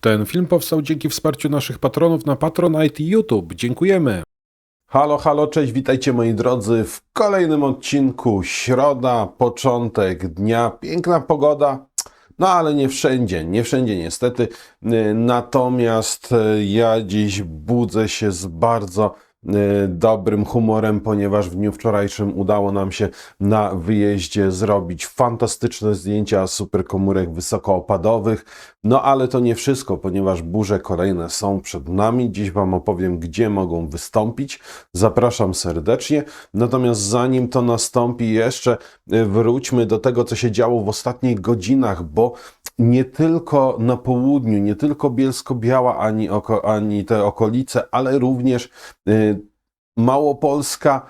Ten film powstał dzięki wsparciu naszych patronów na Patronite i YouTube. Dziękujemy. Halo, halo, cześć, witajcie moi drodzy w kolejnym odcinku. Środa, początek dnia, piękna pogoda, no ale nie wszędzie, nie wszędzie niestety. Y, Natomiast y, ja dziś budzę się z bardzo y, dobrym humorem, ponieważ w dniu wczorajszym udało nam się na wyjeździe zrobić fantastyczne zdjęcia superkomórek wysokoopadowych. No ale to nie wszystko, ponieważ burze kolejne są przed nami. Dziś Wam opowiem, gdzie mogą wystąpić. Zapraszam serdecznie. Natomiast zanim to nastąpi, jeszcze y, wróćmy do tego, co się działo w ostatnich godzinach, bo nie tylko na południu, nie tylko Bielsko-Biała, ani, oko, ani te okolice, ale również y, Małopolska,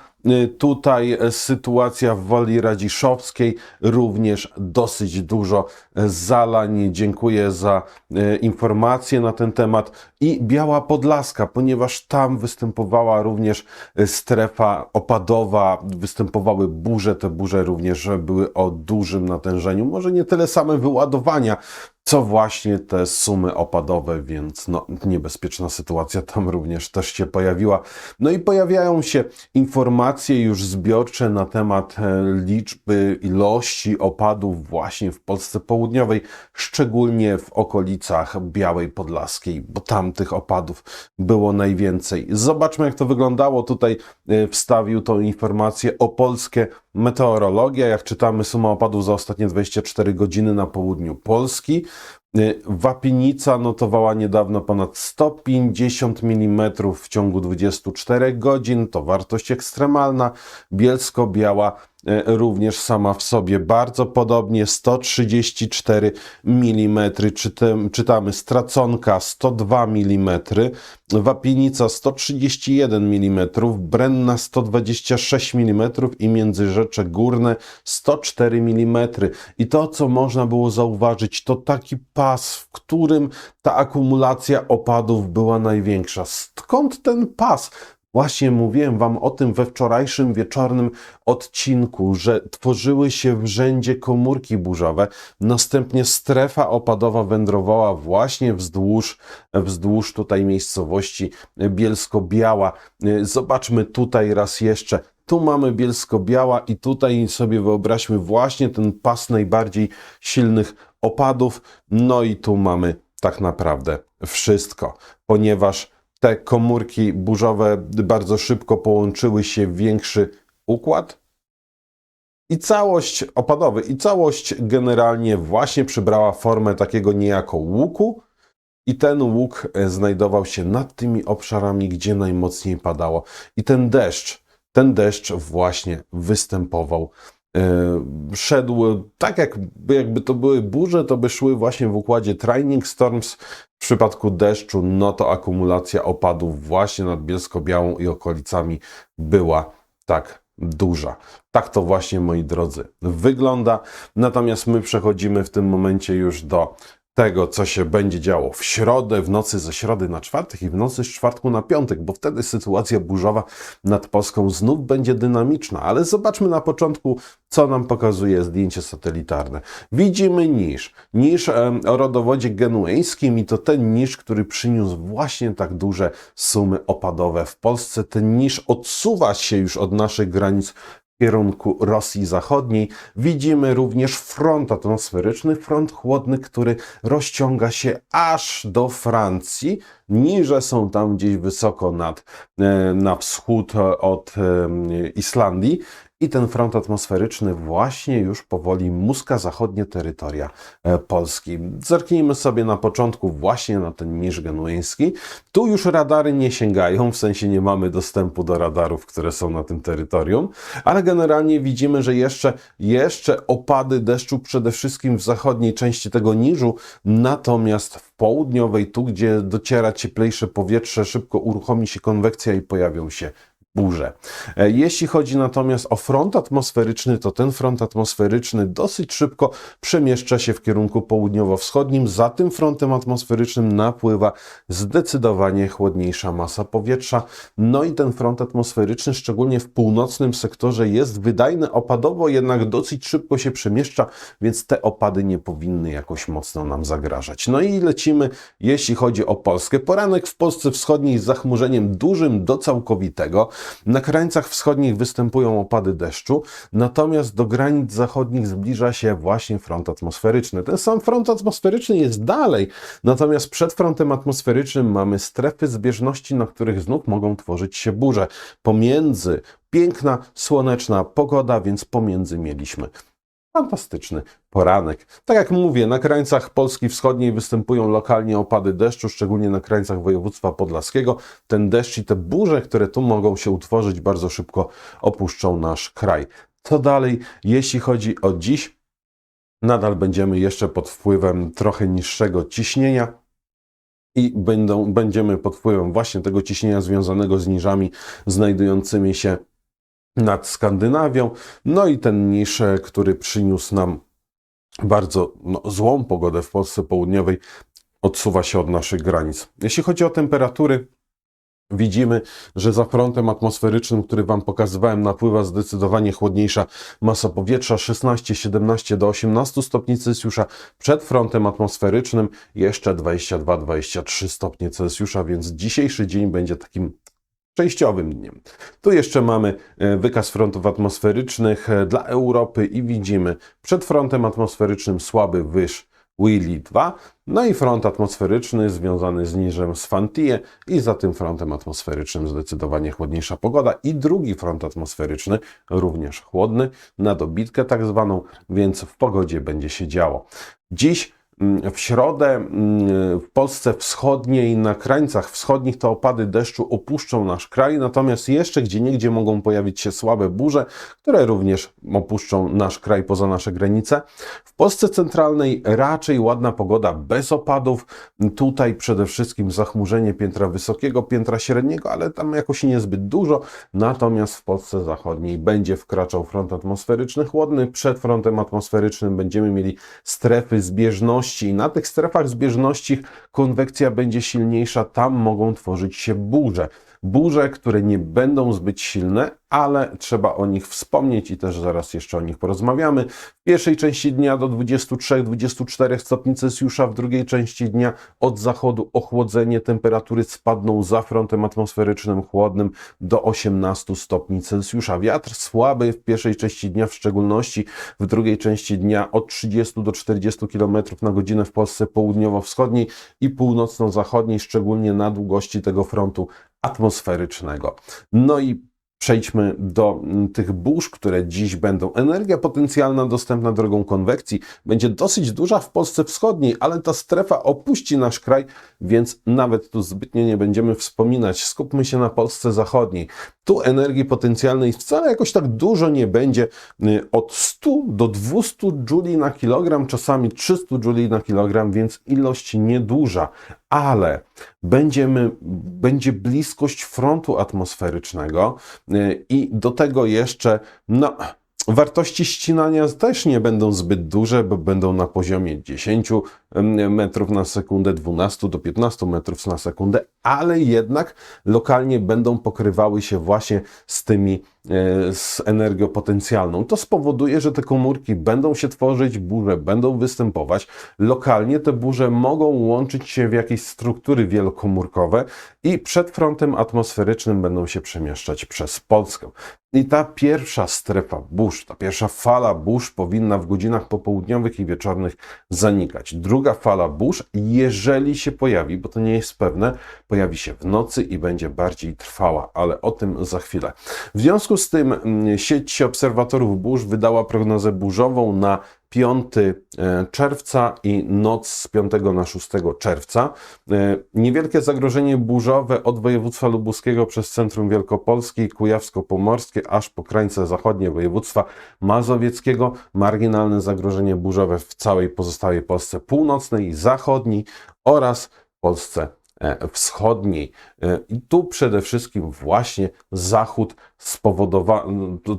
tutaj e, sytuacja w Woli Radziszowskiej, również dosyć dużo e, zalań. Dziękuję za e, informacje na ten temat. I Biała Podlaska, ponieważ tam występowała również e, strefa opadowa, występowały burze, te burze również były o dużym natężeniu, może nie tyle same wyładowania, co właśnie te sumy opadowe, więc no, niebezpieczna sytuacja tam również też się pojawiła. No i pojawiają się informacje już zbiorcze na temat e, liczby, ilości opadów właśnie w Polsce Południowej, szczególnie w okolicach Białej Podlaskiej, bo tam tych opadów było najwięcej. Zobaczmy, jak to wyglądało. Tutaj e, wstawił tą informację o polskie meteorologia. Jak czytamy, suma opadów za ostatnie 24 godziny na południu Polski. Y, Wapinica notowała niedawno ponad 150 mm w ciągu 24 godzin. To wartość ekstremalna. Bielsko-Biała również sama w sobie bardzo podobnie 134 mm. Czytam, czytamy Straconka 102 mm, Wapinica 131 mm, Brenna 126 mm i Międzyrzecze Górne 104 mm. I to, co można było zauważyć, to taki pas, w którym ta akumulacja opadów była największa. Skąd ten pas? Właśnie mówiłem Wam o tym we wczorajszym wieczornym odcinku, że tworzyły się w rzędzie komórki burzowe. Następnie strefa opadowa wędrowała właśnie wzdłuż, wzdłuż tutaj miejscowości Bielsko-Biała. Zobaczmy tutaj raz jeszcze. Tu mamy Bielsko-Biała i tutaj sobie wyobraźmy właśnie ten pas najbardziej silnych opadów. No i tu mamy tak naprawdę wszystko, ponieważ te komórki burzowe bardzo szybko połączyły się w większy układ. I całość opadowy, i całość generalnie właśnie przybrała formę takiego niejako łuku. I ten łuk e, znajdował się nad tymi obszarami, gdzie najmocniej padało. I ten deszcz, ten deszcz właśnie występował. E, Szedł tak, jakby, jakby to były burze, to by szły właśnie w układzie Training Storms. W przypadku deszczu, no to akumulacja opadów właśnie nad Bielsko-Białą i okolicami była tak duża. Tak to właśnie, moi drodzy, wygląda. Natomiast my przechodzimy w tym momencie już do tego, co się będzie działo w środę, w nocy ze środy na czwartek i w nocy z czwartku na piątek, bo wtedy sytuacja burzowa nad Polską znów będzie dynamiczna. Ale zobaczmy na początku, co nam pokazuje zdjęcie satelitarne. Widzimy niż, niż o rodowodzie genueńskim i to ten niż, który przyniósł właśnie tak duże sumy opadowe w Polsce. Ten niż odsuwa się już od naszych granic w kierunku Rosji Zachodniej. Widzimy również front atmosferyczny, front chłodny, który rozciąga się aż do Francji. Niże są tam gdzieś wysoko nad, e, na wschód od e, Islandii. I ten front atmosferyczny właśnie już powoli muska zachodnie terytoria e, Polski. Zerknijmy sobie na początku właśnie na ten niż genueński. Tu już radary nie sięgają, w sensie nie mamy dostępu do radarów, które są na tym terytorium, ale generalnie widzimy, że jeszcze, jeszcze opady deszczu przede wszystkim w zachodniej części tego niżu, natomiast w południowej, tu gdzie dociera cieplejsze powietrze, szybko uruchomi się konwekcja i pojawią się E, Jeśli chodzi natomiast o front atmosferyczny, to ten front atmosferyczny dosyć szybko przemieszcza się w kierunku południowo-wschodnim. Za tym frontem atmosferycznym napływa zdecydowanie chłodniejsza masa powietrza. No i ten front atmosferyczny, szczególnie w północnym sektorze, jest wydajny opadowo, jednak dosyć szybko się przemieszcza, więc te opady nie powinny jakoś mocno nam zagrażać. No i lecimy, jeśli chodzi o Polskę. Poranek w Polsce Wschodniej z zachmurzeniem dużym do całkowitego. Na krańcach wschodnich występują opady deszczu, natomiast do granic zachodnich zbliża się właśnie front atmosferyczny. Ten sam front atmosferyczny jest dalej, natomiast przed frontem atmosferycznym mamy strefy zbieżności, na których znów mogą tworzyć się burze. Pomiędzy piękna, słoneczna pogoda, więc pomiędzy mieliśmy Fantastyczny poranek. Tak jak mówię, na krańcach Polski Wschodniej występują lokalnie opady deszczu, szczególnie na krańcach województwa podlaskiego. Ten deszcz i te burze, które tu mogą się utworzyć, bardzo szybko opuszczą nasz kraj. Co dalej, jeśli chodzi o dziś? Nadal będziemy jeszcze pod wpływem trochę niższego ciśnienia i będą, będziemy pod wpływem właśnie tego ciśnienia związanego z niżami znajdującymi się nad Skandynawią. No i ten niż, który przyniósł nam bardzo no, złą pogodę w Polsce Południowej, odsuwa się od naszych granic. Jeśli chodzi o temperatury, widzimy, że za frontem atmosferycznym, który Wam pokazywałem, napływa zdecydowanie chłodniejsza masa powietrza 16-17 do 18 stopni Celsjusza. Przed frontem atmosferycznym jeszcze 22-23 stopnie Celsjusza, więc dzisiejszy dzień będzie takim przejściowym dniem. Tu jeszcze mamy e, wykaz frontów atmosferycznych e, dla Europy i widzimy przed frontem atmosferycznym słaby wyż Willy 2, no i front atmosferyczny związany z niżem Sfantie i za tym frontem atmosferycznym zdecydowanie chłodniejsza pogoda i drugi front atmosferyczny, również chłodny, na dobitkę tak zwaną, więc w pogodzie będzie się działo. Dziś w środę mm, w Polsce wschodniej, na krańcach wschodnich te opady deszczu opuszczą nasz kraj, natomiast jeszcze gdzie niegdzie mogą pojawić się słabe burze, które również opuszczą nasz kraj poza nasze granice. W Polsce centralnej raczej ładna pogoda bez opadów. Tutaj przede wszystkim zachmurzenie piętra wysokiego, piętra średniego, ale tam jakoś niezbyt dużo. Natomiast w Polsce zachodniej będzie wkraczał front atmosferyczny chłodny. Przed frontem atmosferycznym będziemy mieli strefy zbieżności i na tych strefach zbieżności konwekcja będzie silniejsza, tam mogą tworzyć się burze. Burze, które nie będą zbyt silne, ale trzeba o nich wspomnieć i też zaraz jeszcze o nich porozmawiamy. W pierwszej części dnia do 23-24 stopni Celsjusza, w drugiej części dnia od zachodu ochłodzenie, temperatury spadną za frontem atmosferycznym chłodnym do 18 stopni Celsjusza. Wiatr słaby w pierwszej części dnia, w szczególności w drugiej części dnia od 30 do 40 km na godzinę w Polsce południowo-wschodniej i północno-zachodniej, szczególnie na długości tego frontu atmosferycznego. No i Przejdźmy do mm, tych burz, które dziś będą. Energia potencjalna dostępna drogą konwekcji będzie dosyć duża w Polsce Wschodniej, ale ta strefa opuści nasz kraj, więc nawet tu zbytnio nie będziemy wspominać. Skupmy się na Polsce Zachodniej. Tu energii potencjalnej wcale jakoś tak dużo nie będzie. Y, od 100 do 200 Joule na kilogram, czasami 300 Joule na kilogram, więc ilość nieduża, ale będziemy, będzie bliskość frontu atmosferycznego y, i do tego jeszcze, no, Wartości ścinania też nie będą zbyt duże, bo będą na poziomie 10 metrów na sekundę, 12 do 15 metrów na sekundę, ale jednak lokalnie będą pokrywały się właśnie z tymi z energią potencjalną. To spowoduje, że te komórki będą się tworzyć, burze będą występować. Lokalnie te burze mogą łączyć się w jakieś struktury wielokomórkowe i przed frontem atmosferycznym będą się przemieszczać przez Polskę. I ta pierwsza strefa burz, ta pierwsza fala burz powinna w godzinach popołudniowych i wieczornych zanikać. Druga fala burz, jeżeli się pojawi, bo to nie jest pewne, pojawi się w nocy i będzie bardziej trwała, ale o tym za chwilę. W związku z tym sieć obserwatorów burz wydała prognozę burzową na 5 e, czerwca i noc z 5 na 6 czerwca. E, niewielkie zagrożenie burzowe od województwa lubuskiego przez centrum Wielkopolski, Kujawsko-Pomorskie, aż po krańce zachodnie województwa mazowieckiego. Marginalne zagrożenie burzowe w całej pozostałej Polsce północnej, zachodniej oraz Polsce e, wschodniej. I tu przede wszystkim właśnie zachód spowodowa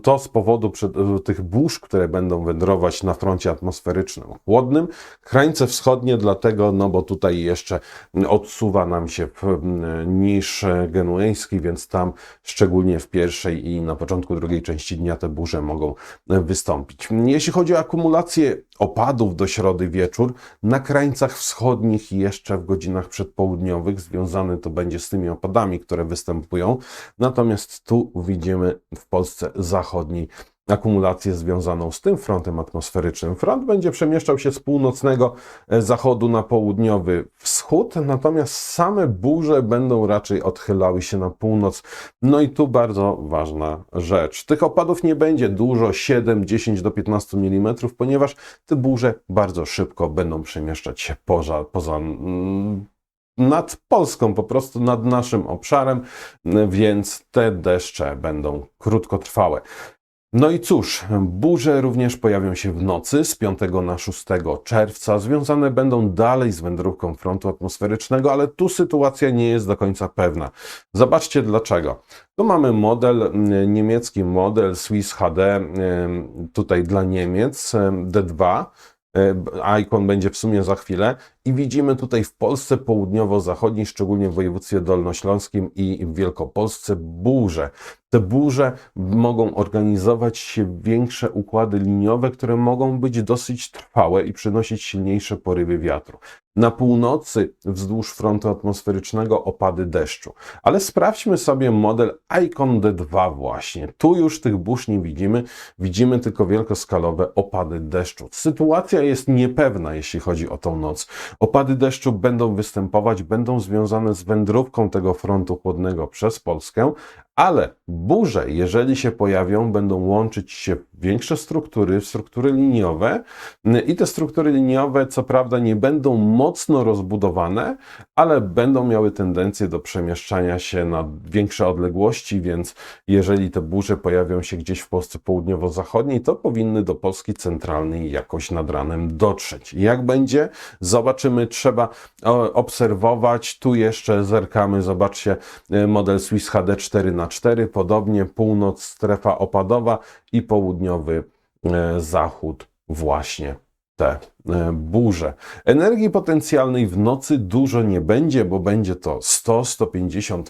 to- z powodu przed, tych burz, które będą wędrować na froncie atmosferycznym chłodnym. Krańce wschodnie dlatego, no bo tutaj jeszcze odsuwa nam się niż genueński, więc tam szczególnie w pierwszej i na początku drugiej części dnia te burze mogą wystąpić. Jeśli chodzi o akumulację opadów do środy wieczór, na krańcach wschodnich jeszcze w godzinach przedpołudniowych związane to będzie z tymi opadami, które występują. Natomiast tu widzimy w Polsce zachodniej akumulację związaną z tym frontem atmosferycznym. Front będzie przemieszczał się z północnego e, zachodu na południowy wschód, natomiast same burze będą raczej odchylały się na północ. No i tu bardzo ważna rzecz. Tych opadów nie będzie dużo, 7, 10 do 15 mm, ponieważ te burze bardzo szybko będą przemieszczać się poza, poza mm, nad Polską, po prostu nad naszym obszarem, więc te deszcze będą krótkotrwałe. No i cóż, burze również pojawią się w nocy z 5 na 6 czerwca. Związane będą dalej z wędrówką frontu atmosferycznego, ale tu sytuacja nie jest do końca pewna. Zobaczcie dlaczego. Tu mamy model, mm, niemiecki model Swiss HD, ym, tutaj dla Niemiec, ym, D2. Y, Icon będzie w sumie za chwilę. I widzimy tutaj w Polsce południowo-zachodniej, szczególnie w województwie dolnośląskim i w Wielkopolsce, burze. Te burze mogą organizować się większe układy liniowe, które mogą być dosyć trwałe i przynosić silniejsze porywy wiatru. Na północy wzdłuż frontu atmosferycznego opady deszczu. Ale sprawdźmy sobie model Icon D2 właśnie. Tu już tych burz nie widzimy, widzimy tylko wielkoskalowe opady deszczu. Sytuacja jest niepewna, jeśli chodzi o tą noc. Opady deszczu będą występować, będą związane z wędrówką tego frontu chłodnego przez Polskę, ale burze, jeżeli się pojawią, będą łączyć się w większe struktury, w struktury liniowe i te struktury liniowe, co prawda, nie będą mocno rozbudowane, ale będą miały tendencję do przemieszczania się na większe odległości, więc jeżeli te burze pojawią się gdzieś w Polsce południowo-zachodniej, to powinny do Polski centralnej jakoś nad ranem dotrzeć. Jak będzie? Zobaczymy, trzeba obserwować. Tu jeszcze zerkamy, zobaczcie e, model Swiss HD 4 na 4 podobnie północ, strefa opadowa i południowy e, zachód właśnie te e, burze. Energii potencjalnej w nocy dużo nie będzie, bo będzie to 100-150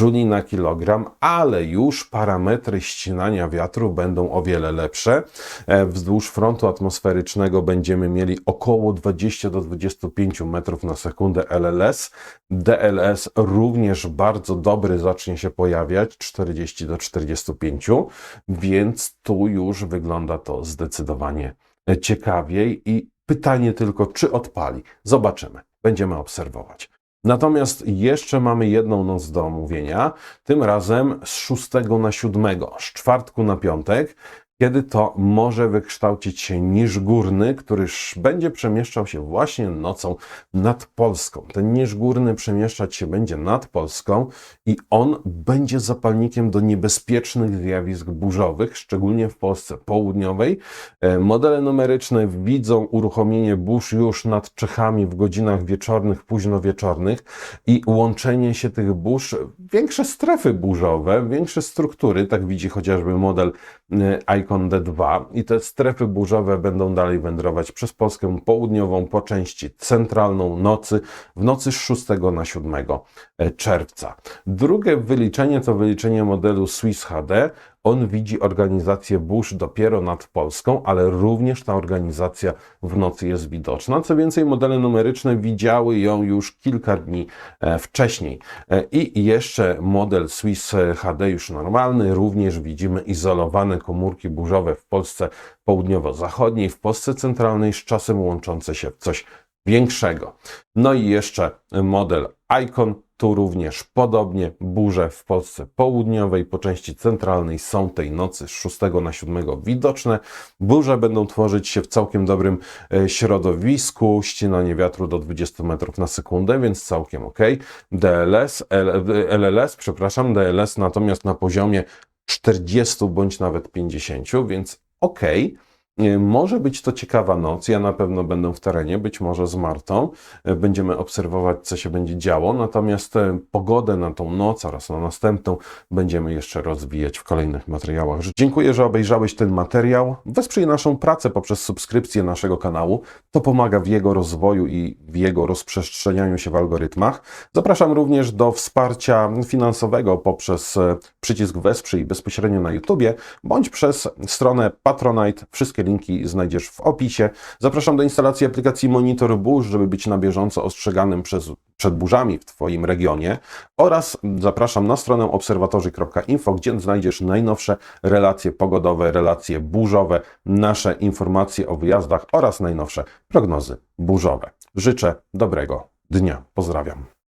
jouli na kilogram, ale już parametry ścinania wiatru będą o wiele lepsze. E, Wzdłuż frontu atmosferycznego będziemy mieli około 20 do 25 metrów na sekundę LLS. DLS również bardzo dobry zacznie się pojawiać, 40 do 45, więc tu już wygląda to zdecydowanie ciekawiej i pytanie tylko, czy odpali. Zobaczymy. Będziemy obserwować. Natomiast jeszcze mamy jedną noc do omówienia, tym razem z 6 na 7, z czwartku na piątek, kiedy to może wykształcić się niż górny, który będzie przemieszczał się właśnie nocą nad Polską. Ten niż górny przemieszczać się będzie nad Polską i on będzie zapalnikiem do niebezpiecznych zjawisk burzowych, szczególnie w Polsce południowej. E, Modele numeryczne widzą uruchomienie burz już nad Czechami w godzinach wieczornych, późno wieczornych i łączenie się tych burz, większe strefy burzowe, większe struktury, tak widzi chociażby model e, Icon D2 i te strefy burzowe będą dalej wędrować przez Polskę południową po części centralną nocy, w nocy z 6 na 7 czerwca. Drugie wyliczenie to wyliczenie modelu Swiss HD. On widzi organizację burz dopiero nad Polską, ale również ta organizacja w nocy jest widoczna. Co więcej, modele numeryczne widziały ją już kilka dni e, wcześniej. E, I jeszcze model Swiss HD już normalny, również widzimy izolowane komórki burzowe w Polsce południowo-zachodniej, w Polsce centralnej, z czasem łączące się w coś większego. No i jeszcze model Icon, tu również podobnie burze w Polsce południowej, po części centralnej są tej nocy z 6 na 7 widoczne. Burze będą tworzyć się w całkiem dobrym e, środowisku, ścinanie wiatru do 20 metrów na sekundę, więc całkiem ok. DLS, LLS, przepraszam, DLS natomiast na poziomie 40 bądź nawet 50, więc ok. E, Może być to ciekawa noc. Ja na pewno będę w terenie, być może z Martą. E, Będziemy obserwować, co się będzie działo. Natomiast e, pogodę na tą noc oraz na następną będziemy jeszcze rozwijać w kolejnych materiałach. Dziękuję, że obejrzałeś ten materiał. Wesprzyj naszą pracę poprzez subskrypcję naszego kanału. To pomaga w jego rozwoju i w jego rozprzestrzenianiu się w algorytmach. Zapraszam również do wsparcia finansowego poprzez przycisk Wesprzyj bezpośrednio na YouTubie bądź przez stronę Patronite. Wszystkie linki znajdziesz w opisie. Zapraszam do instalacji aplikacji Monitor Burz, żeby być na bieżąco ostrzeganym przez, przed burzami w Twoim regionie oraz zapraszam na stronę obserwatorzy.info, gdzie znajdziesz najnowsze relacje pogodowe, relacje burzowe, nasze informacje o wyjazdach oraz najnowsze prognozy burzowe. Życzę dobrego dnia. Pozdrawiam.